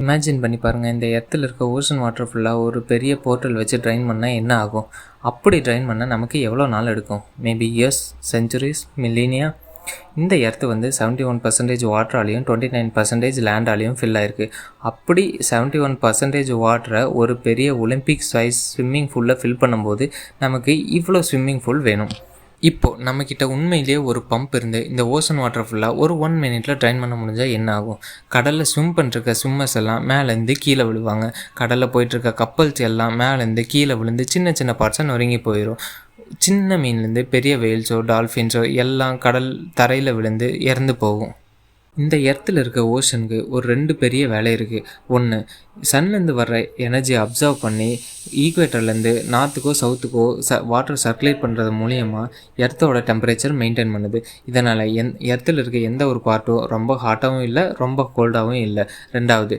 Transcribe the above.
Imagine பண்ணி பாருங்கள் இந்த எர்த்தில் இருக்க ஓஷன் வாட்டர் ஃபுல்லாக ஒரு பெரிய போர்ட்டல் வச்சு ட்ரைன் பண்ணால் என்ன ஆகும்? அப்படி ட்ரைன் பண்ணால் நமக்கு எவ்வளோ நாள் எடுக்கும்? மேபி இயர்ஸ் செஞ்சுரிஸ் மில்லினியா இந்த எர்த்து வந்து 71% ஒன் பர்சன்டேஜ் வாட்டராலையும் டுவெண்ட்டி நைன் பர்சன்டேஜ் லேண்டாலையும் ஃபில் ஆயிருக்கு. அப்படி 71% ஒன் பர்சன்டேஜ் வாட்டரை ஒரு பெரிய ஒலிம்பிக் சைஸ் ஸ்விம்மிங் ஃபூலில் ஃபில் பண்ணும்போது நமக்கு இவ்வளோ ஸ்விம்மிங் ஃபூல் வேணும். இப்போது நம்மக்கிட்ட உண்மையிலேயே ஒரு பம்ப் இருந்து இந்த ஓசன் வாட்டர் ஃபுல்லாக ஒரு ஒன் மினிட்ல ட்ரைன் பண்ண முடிஞ்சால் என்ன ஆகும்? கடலில் ஸ்விம் பண்ணிருக்க ஸ்விம்மர்ஸ் எல்லாம் மேலேருந்து கீழே விழுவாங்க. கடலில் போயிட்டுருக்க கப்பல்ஸ் எல்லாம் மேலேருந்து கீழே விழுந்து சின்ன சின்ன பார்ட்ஸாக நொறுங்கி போயிடும் சின்ன மீன்லேருந்து பெரிய வெயில்ஸோ டால்ஃபின்ஸோ எல்லாம் கடல் தரையில் விழுந்து இறந்து போகும். இந்த எர்த்தில் இருக்க ஓஷனுக்கு ஒரு ரெண்டு பெரிய வேலை இருக்குது ஒன்று சன்லேருந்து வர்ற எனர்ஜி அப்சர்வ் பண்ணி ஈக்குவேட்டர்லேருந்து நார்த்துக்கோ சவுத்துக்கோ ச வாட்டர் சர்க்குலேட் பண்ணுறது மூலியமாக எர்த்தோட டெம்பரேச்சர் மெயின்டைன் பண்ணுது. இதனால் எந் எர்த்தில் இருக்க எந்த ஒரு பார்ட்டும் ரொம்ப ஹாட்டாகவும் இல்லை ரொம்ப கோல்டாகவும் இல்லை. ரெண்டாவது